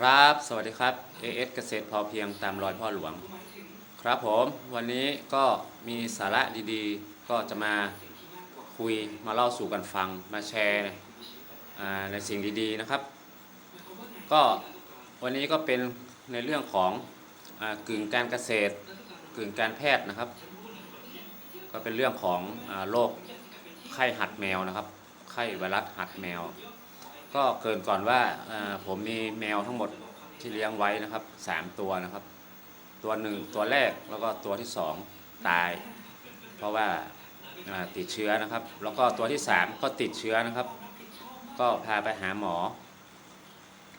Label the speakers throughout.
Speaker 1: ครับ สวัสดีครับ AS เกษตรพอเพียงตามรอยพ่อหลวง ครับผมวันนี้ก็มีสาระดีๆ ก็จะมาคุยมาเล่าสู่กันฟังมาแชร์ในสิ่งดีๆนะครับ ก็วันนี้ก็เป็นในเรื่องของอกึ่งการเกษตรกึ่งการแพทย์นะครับ ก็เป็นเรื่องของอโรคไข้หัดแมวนะครับ ไข้ไวรัสหัดแมว ก็เกินก่อนว่าผมมีแมวทั้งหมดที่เลี้ยงไว้นะครับสามตัวนะครับ ตัวหนึ่งตัวแรกแล้วก็ตัวที่สองตาย เพราะว่าติดเชื้อนะครับ แล้วก็ตัวที่สามก็ติดเชื้อนะครับ ก็พาไปหาหมอ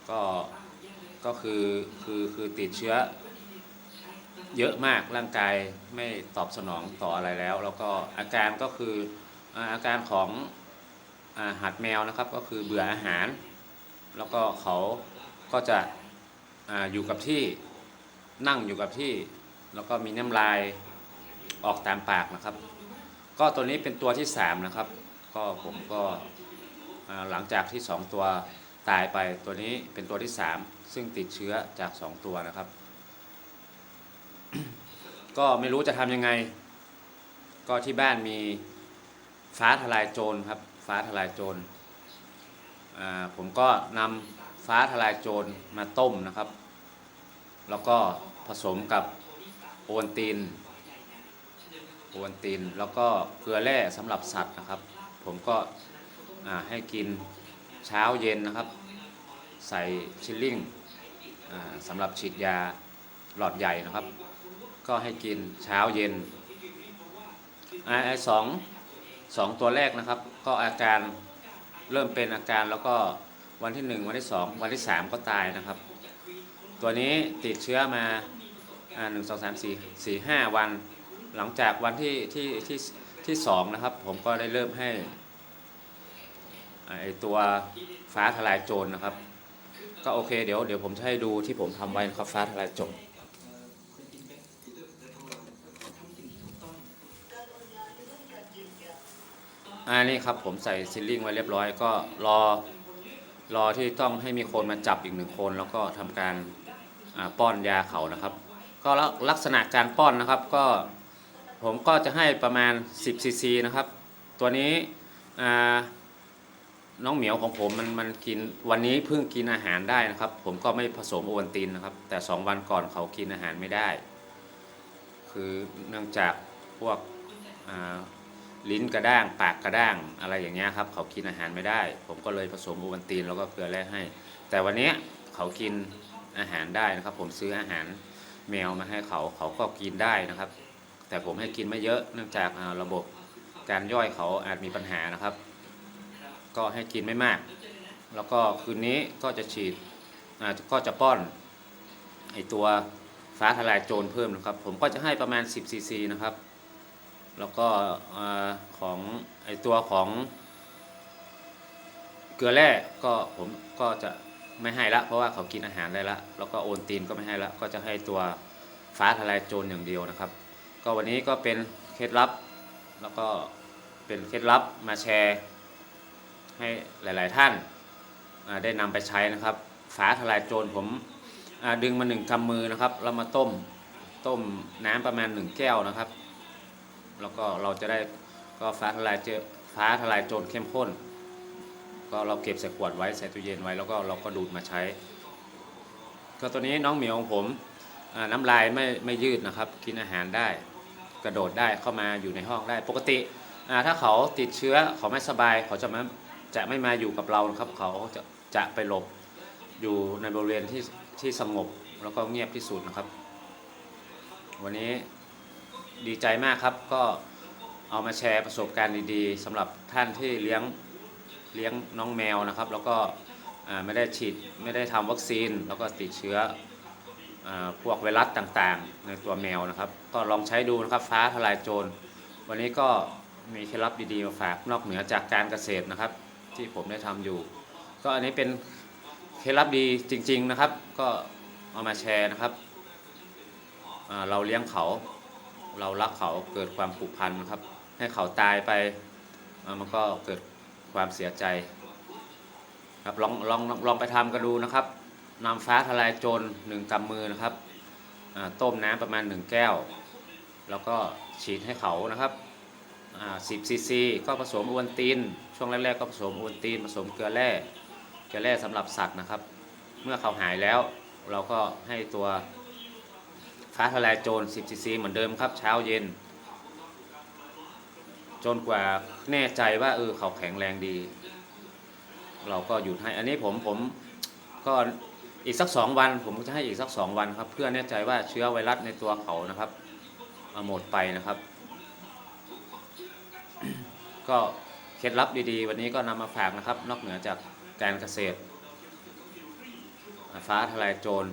Speaker 1: ก็ก็คือคือคือติดเชื้อ เยอะมากร่างกายไม่ตอบสนองต่ออะไรแล้ว แล้วก็อาการก็คืออาการของ หัดแมวนะครับก็คือเบื่ออาหาร แล้วก็เขาก็จะออยู่กับที่นั่งอยู่กับที่ แล้วก็มีน้ำลายออกตามปากนะครับ ก็ตัวนี้เป็นตัวที่สามนะครับ ก็ผมก็หลังจากที่สองตัวตายไปตัวนี้เป็นตัวที่สามซึ่งติดเชื้อจากสองตัวนะครับ ก็ไม่รู้จะทำยังไง ก็ที่บ้านมีฟ้าทลายโจรครับ ฟ้าทลายโจรผมก็นำฟ้าทลายโจรมาต้มนะครับ แล้วก็ผสมกับโอวัลตินโอวัลตินแล้วก็เกลือแร่สำหรับสัตว์นะครับ ผมก็ให้กินเช้าเย็นนะครับ ใส่ชิลลิ่งสำหรับฉีดยาหลอดใหญ่นะครับ ก็ให้กินเช้าเย็นไอ้สอง สองตัวแรกนะครับ ก็อาการเริ่มเป็นอาการแล้วก็วันที่หนึ่งวันที่สองวันที่สามก็ตายนะครับ ตัวนี้ติดเชื้อมาหนึ่งสองสามสี่สี่ห้าวัน หลังจากวันที่ที่ที่ที่สองนะครับ ผมก็ได้เริ่มให้ไอตัวฟ้าทลายโจรนะครับ ก็โอเคเดี๋ยวเดี๋ยวผมจะให้ดูที่ผมทำไว้นะครับฟ้าทลายโจร อันนี้ครับผมใส่ซิลลิ่งไว้เรียบร้อยก็รอรอที่ต้องให้มีคนมาจับอีกหนึ่งคน แล้วก็ทำการป้อนยาเขานะครับ ก็ลักษณะการป้อนนะครับก็ผมก็จะให้ประมาณ 10ซีซีนะครับ ตัวนี้น้องเหมียวของผมมันมันกินวันนี้เพิ่งกินอาหารได้นะครับ ผมก็ไม่ผสมโอวัลตินนะครับ แต่ 2 วันก่อนเขากินอาหารไม่ได้ คือเนื่องจากพวก ลิ้นกระด้าง ปากกระด้างอะไรอย่างเงี้ยครับ เขากินอาหารไม่ได้ ผมก็เลยผสมโอวัลตินแล้วก็เกลือแร่ให้ แต่วันนี้เขากินอาหารได้นะครับ ผมซื้ออาหารแมวมาให้เขาเขาก็กินได้นะครับ แต่ผมให้กินไม่เยอะเนื่องจากระบบการย่อยเขาอาจมีปัญหานะครับ ก็ให้กินไม่มาก แล้วก็คืนนี้ก็จะฉีดก็จะป้อนไอตัวฟ้าทลายโจรเพิ่มนะครับ ผมก็จะให้ประมาณ 10ซีซีนะครับ แล้วก็ของไอตัวของเกลือแร่ก็ผมก็จะไม่ให้ละ เพราะว่าเขากินอาหารได้ละ แล้วก็โอนตีนก็ไม่ให้ละ ก็จะให้ตัวฟ้าทลายโจรอย่างเดียวนะครับ ก็วันนี้ก็เป็นเคล็ดลับ แล้วก็เป็นเคล็ดลับมาแชร์ ให้หลาย ๆ ท่านได้นำไปใช้นะครับฟ้าทลายโจรผมดึงมาหนึ่งกำมือนะครับแล้วมาต้มต้มน้ำประมาณหนึ่งแก้วนะครับ แล้วก็เราจะได้ก็ฟ้าทลายเจอฟ้าทลายโจรเข้มข้น ก็เราเก็บใส่ขวดไว้ใส่ตู้เย็นไว้แล้วก็เราก็ดูดมาใช้ ก็ตัวนี้น้องเหมียวของผมน้ำลายไม่ไม่ยืดนะครับ กินอาหารได้ กระโดดได้เข้ามาอยู่ในห้องได้ปกติถ้าเขาติดเชื้อเขาไม่สบายเขาจะไม่จะไม่มาอยู่กับเราครับเขาจะจะไปหลบอยู่ในบริเวณที่ที่สงบแล้วก็เงียบที่สุดนะครับ วันนี้ ดีใจมากครับ ก็เอามาแชร์ประสบการณ์ดีๆสำหรับท่านที่เลี้ยงเลี้ยงน้องแมวนะครับ แล้วก็ไม่ได้ฉีดไม่ได้ทำวัคซีน แล้วก็ติดเชื้ออพวกไวรัสต่างๆ ในตัวแมวนะครับ ก็ลองใช้ดูนะครับฟ้าทลายโจร วันนี้ก็มีเคล็ดลับดีๆมาฝากนอกเหนือจากการเกษตรนะครับ ที่ผมได้ทำอยู่ ก็อันนี้เป็นเคล็ดลับดีจริง ๆนะครับ ก็เอามาแชร์นะครับเราเลี้ยงเขา เรารักเขาเกิดความผูกพันนะครับ ให้เขาตายไปมันก็เกิดความเสียใจ ครับลองลองลองไปทำกันดูนะครับนำฟ้าทลายโจรหนึ่งกำมือนะครับต้มน้ำประมาณ 1 แก้ว แล้วก็ฉีดให้เขานะครับ10ซีซีก็ผสมอวนตีน ช่วงแรกๆก็ผสมอวนตีน ผสมเกลือแร่เกลือแร่สำหรับสัตว์นะครับ เมื่อเขาหายแล้วเราก็ให้ตัว ฟ้าทลายโจร 10ซีซีเหมือนเดิมครับเช้าเย็น จนกว่าแน่ใจว่าเออเขาแข็งแรงดี เราก็หยุดให้อันนี้ผมผมก็อีกสักสองวัน ผมก็จะให้อีกสักสองวันครับ เพื่อแน่ใจว่าเชื้อไวรัสในตัวเขานะครับหมดไปนะครับ ก็เคล็ดลับดีๆ วันนี้ก็นำมาฝากนะครับ นอกเหนือจากการเกษตร ฟ้าทลายโจร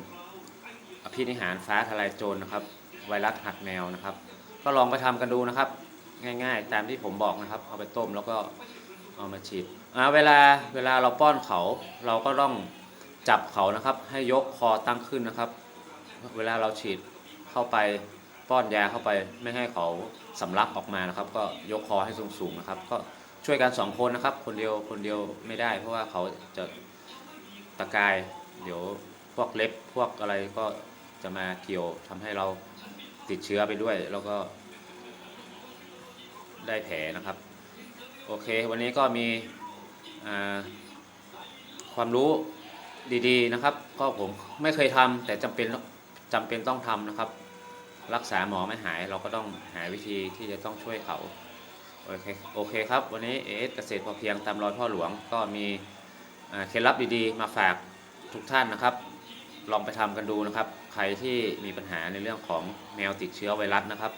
Speaker 1: ภินิหารฟ้าทลายโจรนะครับ ไวรัสหัดแมวนะครับ ก็ลองไปทำกันดูนะครับ ง่าย ๆ ตามที่ผมบอกนะครับ เอาไปต้มแล้วก็เอามาฉีดเวลาเวลาเราป้อนเขาเราก็ต้องจับเขานะครับ ให้ยกคอตั้งขึ้นนะครับ เวลาเราฉีดเข้าไปป้อนยาเข้าไปไม่ให้เขาสำลักออกมานะครับ ก็ยกคอให้สูงๆนะครับ ก็ช่วยกันสองคนนะครับ คนเดียวคนเดียวไม่ได้ เพราะว่าเขาจะตะกาย เดี๋ยวพวกเล็บพวกอะไรก็ จะมาเกี่ยวทำให้เราติดเชื้อไปด้วย แล้วก็ ได้แผลนะครับ โอเค วันนี้ก็มีความรู้ดีๆนะครับ ก็ผมไม่เคยทำแต่จำเป็นจำเป็นต้องทำนะครับ รักษาหมอไม่หายเราก็ต้องหาวิธีที่จะต้องช่วยเขา โอเคโอเคครับ วันนี้เอสเกษตรพอเพียงตามรอยพ่อหลวงก็มีเคล็ดลับดีๆ มาฝากทุกท่านนะครับ ลองไปทำกันดูนะครับ ใครที่มีปัญหาในเรื่องของแมวติดเชื้อไวรัสนะครับ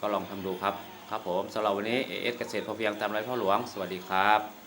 Speaker 1: ก็ลองทำดูครับ ครับผมสำหรับวันนี้เอสเกษตรพอเพียงตามรอยพ่อหลวง สวัสดีครับ